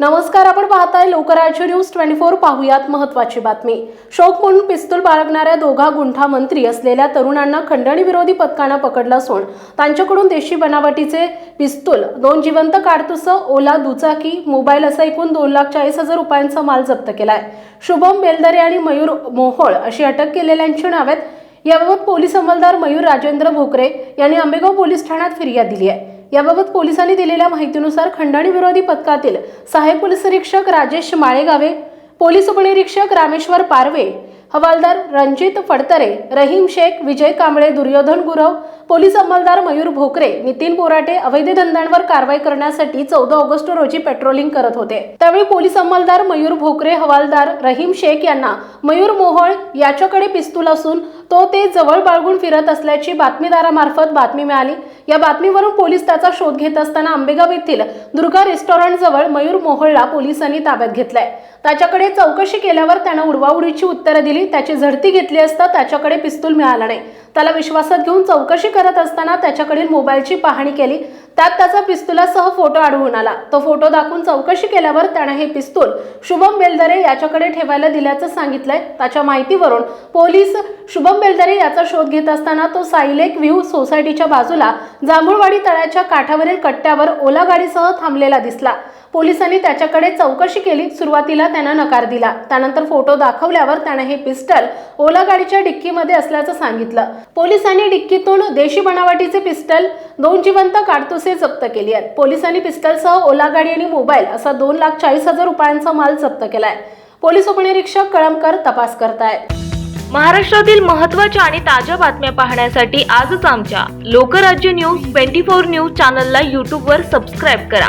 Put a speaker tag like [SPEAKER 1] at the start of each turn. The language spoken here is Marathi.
[SPEAKER 1] नमस्कार आपण पाहताय लोकराज्य न्यूज ट्वेंटी फोर पाहूयात महत्वाची बातमी. शोक म्हणून पिस्तूल बाळगणाऱ्या दोघा गुंठा मंत्री असलेल्या तरुणांना खंडणी विरोधी पथकानं पकडलं असून त्यांच्याकडून देशी बनावटीचे पिस्तूल दोन जिवंत काडतुस ओला दुचाकी मोबाईल असा एकूण दोन लाख चाळीस हजार रुपयांचा माल जप्त केलाय. शुभम बेलदरे आणि मयूर मोहोळ अशी अटक केलेल्यांची नावे आहेत याबाबत पोलीस अंमलदार मयूर राजेंद्र भोकरे यांनी आंबेगाव पोलीस ठाण्यात फिर्याद दिली आहे. याबाबत पोलिसांनी दिलेल्या माहितीनुसार खंडणी विरोधी पथकातील सहाय्यक पोलीस निरीक्षक राजेश माळेगावे पोलीस उपनिरीक्षक रामेश्वर पारवे हवालदार रणजित फडतरे रहीम शेख विजय कांबळे दुर्योधन गुरव पोलीस अंमलदार मयूर भोकरे नितीन बोराटे अवैध धंद्यांवर कारवाई करण्यासाठी चौदा ऑगस्ट रोजी पेट्रोलिंग करत होते. त्यावेळी पोलीस अंमलदार मयूर भोकरे हवालदार रहीम शेख यांना मयूर मोहोळ याच्याकडे पिस्तूल असून तो ते जवळ बाळगून फिरत असल्याची बातमीदारामार्फत बातमी मिळाली. या बातमीवरून पोलीस त्याचा शोध घेत असताना आंबेगाव येथील दुर्गा रेस्टॉरंट जवळ मयूर मोहोळला पोलिसांनी ताब्यात घेतलाय. त्याच्याकडे चौकशी केल्यावर त्यानं उडवाउडीची उत्तरं दिली. त्याची झडती घेतली असता त्याच्याकडे पिस्तूल मिळाला नाही. त्याला विश्वासात घेऊन चौकशी करत असताना त्याच्याकडील मोबाईलची पाहणी केली. त्यात त्याचा पिस्तुलासह फोटो आढळून आला. तो फोटो दाखवून चौकशी केल्यावर त्यानं हे पिस्तूल शुभम बेलदरे याच्याकडे ठेवायला दिल्याचं सांगितलंय. त्याच्या माहितीवरून पोलीस शुभम बेलदरे याचा शोध घेत असताना तो साईलेक व्ह्यू सोसायटीच्या बाजूला जांभूळवाडी तळ्याच्या काठावरील कट्ट्यावर ओला गाडीसह थांबलेला दिसला. पोलिसांनी त्याच्याकडे चौकशी केली. सुरुवातीला त्यानं नकार दिला. त्यानंतर फोटो दाखवल्यावर त्यानं हे पिस्टल ओला गाडीच्या डिक्कीमध्ये असल्याचं सांगितलं. पोलिसांनी डिक्कीतून देशी बनावटीचे पिस्टल दोन जिवंत काडतुसे जप्त केली आहेत. पोलिसांनी पिस्टलसह ओला गाडी आणि मोबाईल असा दोन लाख चाळीस हजार रुपयांचा माल जप्त केलाय. पोलीस उपनिरीक्षक कळमकर तपास करतायत.
[SPEAKER 2] महाराष्ट्रातील महत्त्वाच्या आणि ताज्या बातम्या पाहण्यासाठी आजच आमच्या Lokrajya news twenty four news चॅनलला यूट्यूबवर सबस्क्राईब करा.